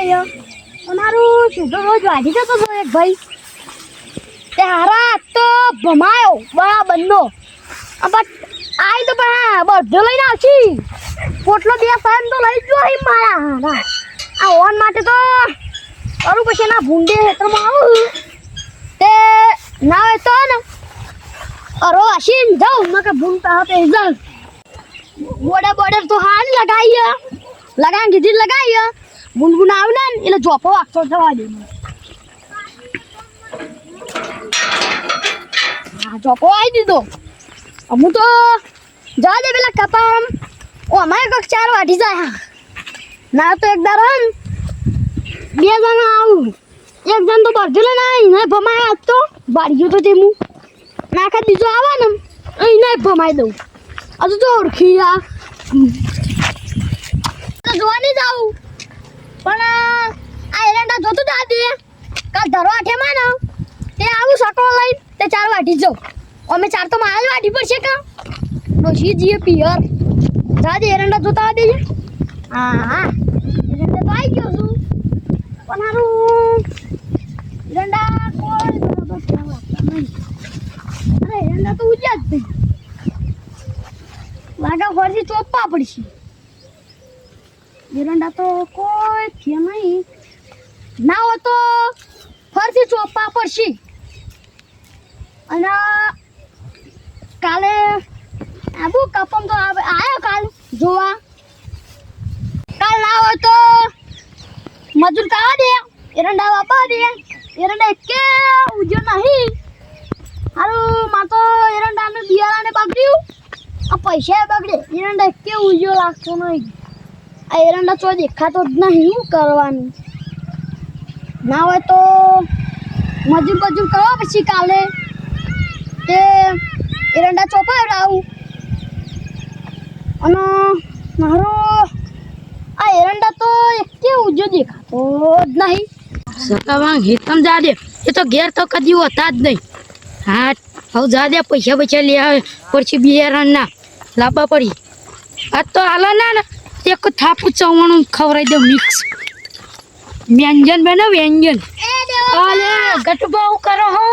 અહીંયા અમારું સીધો રોજ વાઢી જતો હતો એક ભાઈ. તે હારા તો ભમાયો બરાબરનો બટ, આય તો પણ બધો લઈને આવશી. પોટલો બે સાહેબ તો લઈ જ મારા હારા. આ ઓન માટે તો અરું પછી ના ભૂંડે હેતરમાં આવું. તે ના હોય તો ને, અરો આશીન જાઉં. મેં કે ભૂંડતા હતા એ જાઉં. બોર્ડર બોર્ડર તો હાલ લગાઈ લગાન કીધી લગાઈએ ગુનગુન આવે ને એટલે જોપો વાગતો થવા દે. હા જોપો આવી દીધો. અમુ તો જવા દે પેલા કપામ ઓ, અમારે કોઈક ચાર વાઢી જાય. ના તો એક દાર બે જણા આવું. એક જણ તો બરજેલો ના એને ભમાય આજ તો. બાળ્યું તો તેમ નાખા બીજો આવે ને એને ભમાઈ દઉં. હજુ તો ઓળખી તો જાઉં. પણ, આ એરંડા જોતું દાદી. કાલ ધરો આઠે માં તે આવું સટો લઈ તે ચાર વાટી જાઉં. અમે ચાર તો માલ વાટી પડશે કા? ડોશી જીએ પિયર. દાદી, એરંડા જોતા દેજે હા હા. એરંડા તો આવી ગયો છું. પણ હારું, એરંડા નહીં અરે, એરંડા તો ઉજ્યા જ નહીં. લાગા ફરથી ચોપવા પડશે. એરંડા તો કોઈ થયા નહીં. ના હોય તો ફરથી ચોપવા પડશે. અને કાલે આબુ કપમ તો આવ્યો કાલ જોવા. કાલ ના હોય તો મજૂર કાવા દે એરંડા વાપા દે. એરંડા એકે ઉજો નહીં. હારું માં તો એરંડાને બિયારાને બગડ્યું. આ પૈસા બગડે. એરંડા એકે ઉજો લાગતો નહીં. આ એરંડા તો દેખાતો જ નહીં કરવાનું? ના હોય તો મજૂર મજૂર કરવા પછી કાલે તે એરંડા ચોપાવડાવું અને મારો આ એરંડા તો કેવું જો દેખાતો જ નહીં. સકાવાંગ હિતમ જા દે. એ તો ઘેર તો કદી હોતા જ નહીં. હા, હવે જા દે, પૈસા પૈસા લઈ આવે પછી બિયારણના. લાંબા પડી. આ તો હાલો ના, ને. એક થાપુ ચવાણું ખવડાવી દઉં મિક્સ વ્યંજન બને વ્યંજન. અલે કરો હો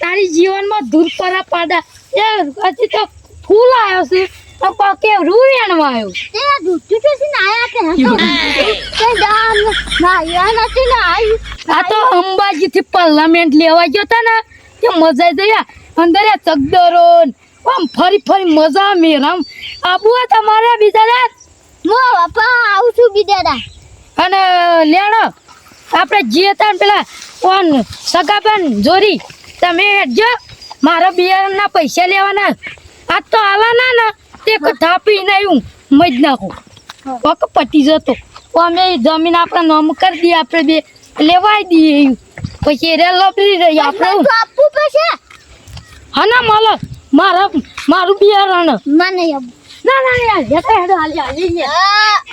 તારી જીવનમાં દૂર પરા પાડા. એ હજી તો ફૂલ આવ્યો છે. તો પ- કે રૂ વેણવા આવ્યો? તે દૂધ તો છે આયા કે તે દાન ના યા નથી ના આઈ આ તો અંબાજીથી પાર્લામેન્ટ લેવા ગયો તા ને. તે મજા જયા અંદર એ ચકદરો ન આમ ફરી ફરી મજા મેરામ આબુ આ તમારે બીજા રાત મો બાપા આવું છું બીજા અને લેણો આપણે જે તાન પેલા કોણ? સગાબેન જોરી. તમે જો મારા બિયારણના પૈસા લેવાના. આ તો આલાના ને. તે થાપી નહીં મજ નાખું. પક પટી જતો. તો અમે જમીન આપણા નામ કરી દઈએ આપણે બે લેવાઈ દઈએ. પછી રે લપડી રહી આપણે. આપવું પડશે. હા ના માલો. મારા મારું બિયારણ. મને યાર ના ના યાર હેડો હેડો હાલી હાલી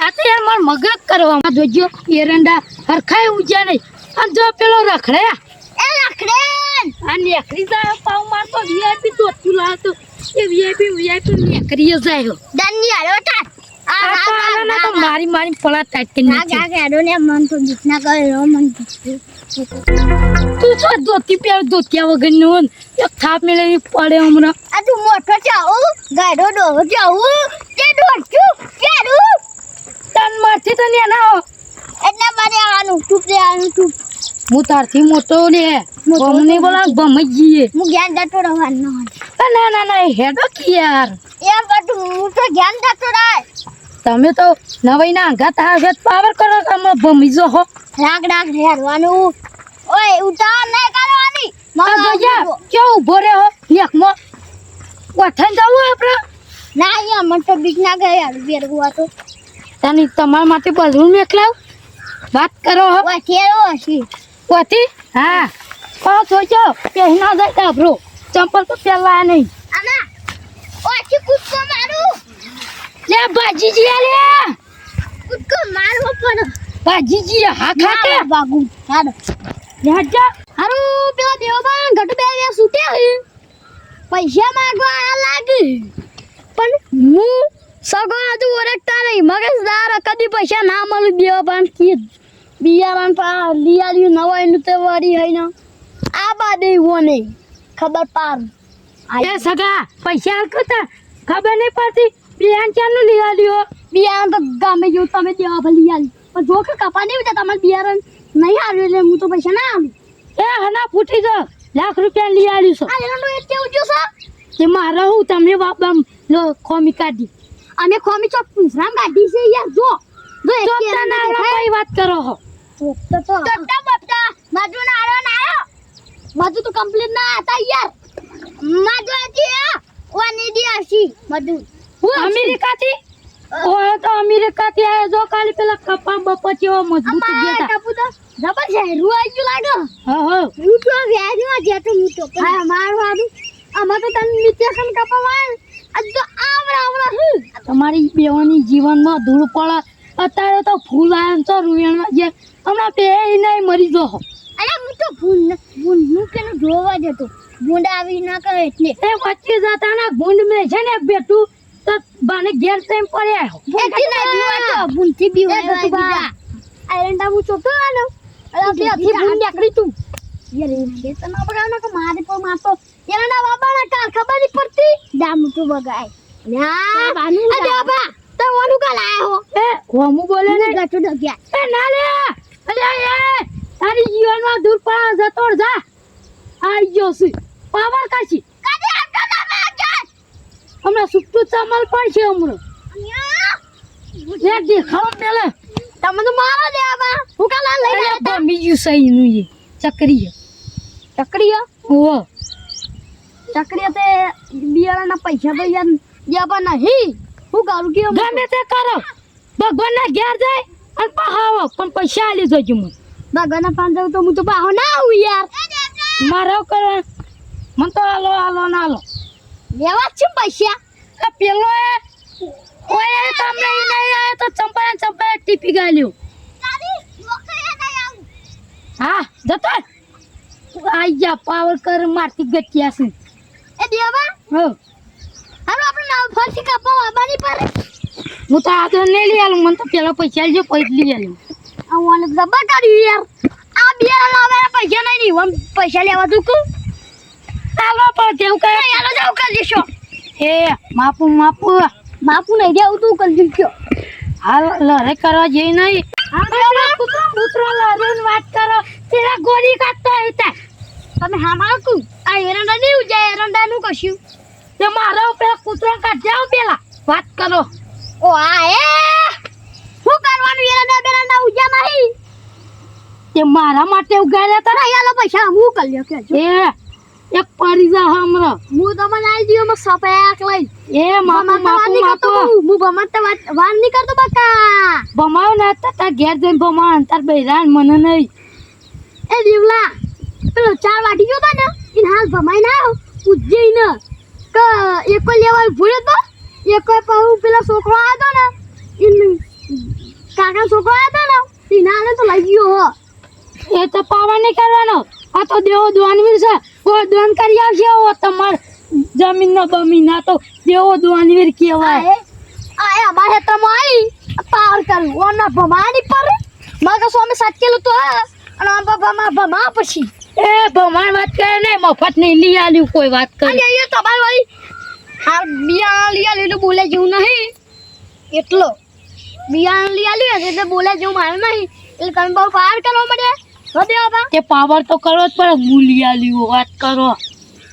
આ તો યાર મારે મગજ કરવામાં જોજો એરંડા હરખાય ઉજ્યા નહીં. અને જો પેલો રખડ્યા એ રખડે આ નેકરી જાય પાવ મારતો વીઆઈપી દોતું લાવતો. એ વીઆઈપી વીઆઈપી નેકરી જાય. દની તો મારી મારી પળા ટાઈટ કરી ના નાખી. ગા કેડો ને મન તો દીકના કર્યો મન તું છો ધોતી પેર ધોતિયા વગરનું એક થાપ મેળવી પડે હમણાં. આ તું મોટો ચાવું ગાડો ડોહો ચાવું તે દોડશું કેડું તન મારથી તો ને ના એટલે મારે આનું ટૂપ દે આનું ટૂપ હું તારથી મોટો લે મોટો અમને બોલા ભમઈ જઈએ. હું જ્ઞાન જતો રહેવાનું આ ના ના ના હેડો કે યાર. એ બધું હું તો જ્ઞાન જતો રહે. તમે તો નવાઈ ના ઘાત આવે પાવર કરો તમે ભમીજો હો. રાગ રાગ હેરવાનું ઓય ઉતાર ન કરવાની આ ગયા કે ઊભો. રે હો લેખમાં ઓઠન જવું આપણે ના અહીંયા મને તો બીક ના ગયા યાર બેરગું તો તને તમારા માટે બલૂન મેકલાવ વાત કરો હો. ઓય થેરો હશે. પોતી હા. પાછો જોજો પહેના જાય ડાબરો ચંપલ તો પહેલા નહીં. આના ઓયથી કૂદકો મારું. લે ભાજીજી લે. કૂદકો મારવો પડે ભાજીજી હા ખાતે બાગુ હાડો લેજા હારું પેલા દેવબા ઘટ બે વે હે પૈસા માંગવા આયા લાગે. પણ હું સગો આજુ ઓરખતા નહીં. મગજદાર કદી પૈસા ના મળે દેવબાન કી કે બિયારણ પા લિયાલ્યું નવાઈનું તે વળી હોય ને. આ બાદ ઓને ખબર પાર એ સગા પૈસા હાલકતા ખબર નહીં પડતી. બિયાન ચાલુ લીધા લ્યો બિયારણ તો ગમે જેવું તમે દેવા ભલે લિયાલી પણ જો કે કપા નહીં હોય તમારે બિયારણ નહીં આવ્યું એટલે હું તો પૈસા ના આલું એ હના ફૂટી જો લાખ રૂપિયા લઈ આવ્યું છો. આ એનું એક કેવું જો સર તે મારા હું તમે બાપા લો ખોમી કાઢી. અમે ખોમી ચોક પૂંછરામ કાઢી છે યાર જો. જો એક તો કેળાં તને દેખાય. કઈ વાત કરો હો. ટટ્ટા બટ્ટા બાજુ ના આડો ના આયો. બાજુ તો કમ્પ્લીટ ના હતા યાર. માજુ હતી ઓની દી આસી મધુ અમેરિકાથી? ઓય તો આયો જો કાલે પેલા કપા બપા જેવો મજબૂત ગયા ટપુ તો જબર છે રૂ ગયું હો હા હા. હું તો વ્યાજમાં જતો તો તો. હા મારું હારું આમાં તો તને નિત્યસન કપાવાય આજ તો આવરા આવરા હું તમારી બેવાની જીવનમાં ધૂળ પડે. અત્યારે તો ફૂલ આયન તો રૂયણમાં જે હમણાં બે નહીં મરી જો અરે હું તો ભૂલ ભૂલનું કેનું જોવા જતો. ભૂંડ આવી ના કરે એટલે. એ વચ્ચે જતા ના ગુંડ મેં છે ને બેઠું તો બાને ઘેર તેમ પડ્યા એથી ના જોવા તો ભૂંડથી બી હોય બીજા. આયરંડા હું ચોટો આનો અરે તે અથી ભૂંડ નીકળી તું. યાર એ કે તો ના બગાડો કે મારે પર મારતો. એના બાબાના કાર ખબર નહીં પડતી? દામ તો બગાય ના બાનું અરે બાબા તો ઓનું કા લાયા હો? એ હોમું બોલે ને. ગટુ ડગ્યા એ ના લે. અરે એ તારી જીવનમાં દૂર પડા જતો જા. આઈ ગયો છું. પાવર કાશી કદે આપતો ના માગસ હમણાં સુટ્ટું પણ છે હમણાં. લે દેખાવ પેલે. તમે તો મારો દે આબા હું કા લા લઈ અરે આવ્યા બમી સહી નું એ ચક્રીય ચકરીયા ઓ ચકરીયા તે બિયારાના પૈસા તો યાર દેવા નહીં. હું કરું કે ગમે તે કરો. ભગવાન ના ઘેર જાય અને પહાવો પણ પૈસા આલી જજો મને. ભગવાનના પાંચ તો હું તો બાહો ના આવું યાર. મારો કરે. મને તો આલો આલો ના આલો લેવા છે પૈસા? પેલો એ ઓય તમને ઈ નહીં આયો તો ચંપા ચંપા ટીપી ગાલ્યો. હા જતો. આઈ જા પાવર કર મારતી ગટિયા છે. એ દેવા? હો. હાલો આપણે નાવ ફરથી કાપવા આવવાની પર હું તો આ તો નહીં લઈ આલું મને તો પેલા પૈસા લેજો પછી લઈ આલું. આવવાનું જબર કર્યું યાર. આ બિયારા લાવવાના પૈસા નહીં નહીં પૈસા લેવા તું આલો પણ તેવું કરે યાર જાવ કરી દેશો. એ માપુ માપુ. માપુ નહીં દેવું તું કરી દીધો હાલ લડે કરવા જઈ નહીં. કૂતરો લડે વાત કરો. તેરા ગોળી કાઢતો હતા તમે હા કુ આ એરંડા નહીં ઉજાય એરંડાનું કશું. તે મારા ઉપર કૂતરો કાઢ્યા પેલા. વાત કરો. ઓ આ એ. શું કરવાનું એરંડા બેરંડા ઉજા નહીં? તે મારા માટે ઉગાડ્યા તો. રહ્યા યાર પૈસા હું કરી લ્યો કે એ એક પડી જા હમણાં. હું તમને આઈ દીધો માં સપેક લઈ. એ મામા માપુ માપુ હું. ભમત વાત નહીં કરતો બકા. બમાવ ના તા તા ઘેર જઈને બમાન તાર બૈરાન મને નહીં. એ દીવલા પેલો ચાર વાટી ગયો તા ને ઇન હાલ ભમાઈ ના ઉજ્જૈન. ક એકો લેવા ભૂલ્યો તો? એકો પાહુ પેલો છોકરો આતો ને ઇન કાકા છોકરો આતો ને ઇના ને તો લઈ ગયો એ તો પાવા નહીં કરવાનો. આ તો દેવો દ્વાનવીર છે. ઓ દોન કરી આવશે ઓ તમાર જમીન નો બમી ના તો દેવો દોનવીર આ કહેવાય એ આ એ અમારે આવી પાર કરું ઓના ભમાની પર. મગર સ્વામી સાચેલું તો હા અને આમ ભમા ભમા પછી. એ ભમાણ વાત કરે ને મફત નહીં લઈ આલ્યું કોઈ વાત અને કરી અહીંયા તમારે ભાઈ હાલ બિયારણ લઈ આલ્યું એટલે બોલે જેવું નહીં. એટલો. બિયારણ લઈ આલ્યું એટલે બોલે જેવું મારે નહીં. એટલે તમે બહુ પાર કરવા મળે વધે બાબા તે પાવર તો કરો જ પણ લઈ વાત કરો.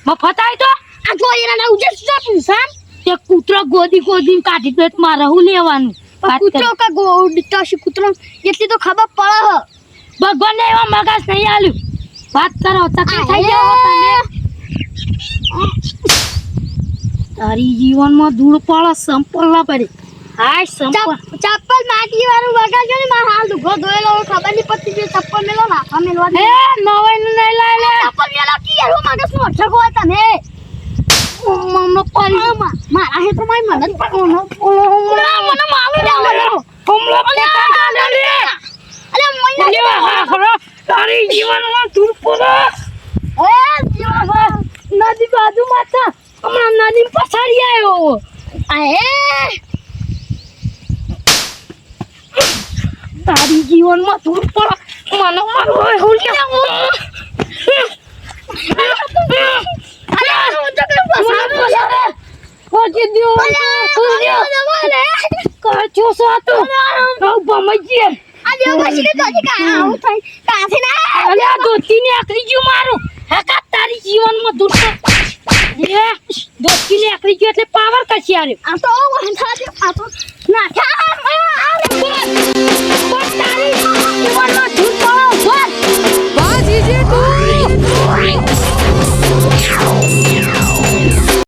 મફત આવી તો? આ જો એના ઉજે શું પૂછાન તે કૂતરો ગોદી ગોદી કાઢી દે તો મારે હું લેવાનું? કૂતરો કા કે ગોડ તો છે કૂતરો? એટલી તો ખબર પડે હ. ભગવાનને એવા મગજ નહીં આલ્યું. વાત કરો ચકરી થઈ જાઓ તમે તારી જીવનમાં ધૂળ પડે સંપલ ના પડે. હાય સંપલ ચપ- ચપ્પલ માટી વાળું વગાડજો ને મારા હાલ દુખો ધોયેલો ખબર નહીં પડતી જે ચપ્પલ મેલો નાખવા મેલવા હે નવાઈ નું નહીં લાય લે. ચપ્પલ મેલો કી યાર હું માગે શું અઠકો તમે મમ્મા પડી મારા હે તો મારી મદદ પણ ઓનો ઓનો મને માલું ના મને હમલો કે કાકા લે અરે મૈયા લે હા ખરો તારી જીવનમાં ધૂળ પડે. એ જીવા નદી બાજુ માતા હમણાં નદી પછાડી આવ્યો. આ એ તારી જીવનમાં દૂર પડો. મને મારો એવું કાચો સાતો. ભમજીએ. આજે પછી તો હજી કાં આવું થાય. કાંથી ના આકરી ગયું જીવનમાં એટલે પાવર કશી આ તો વાંધા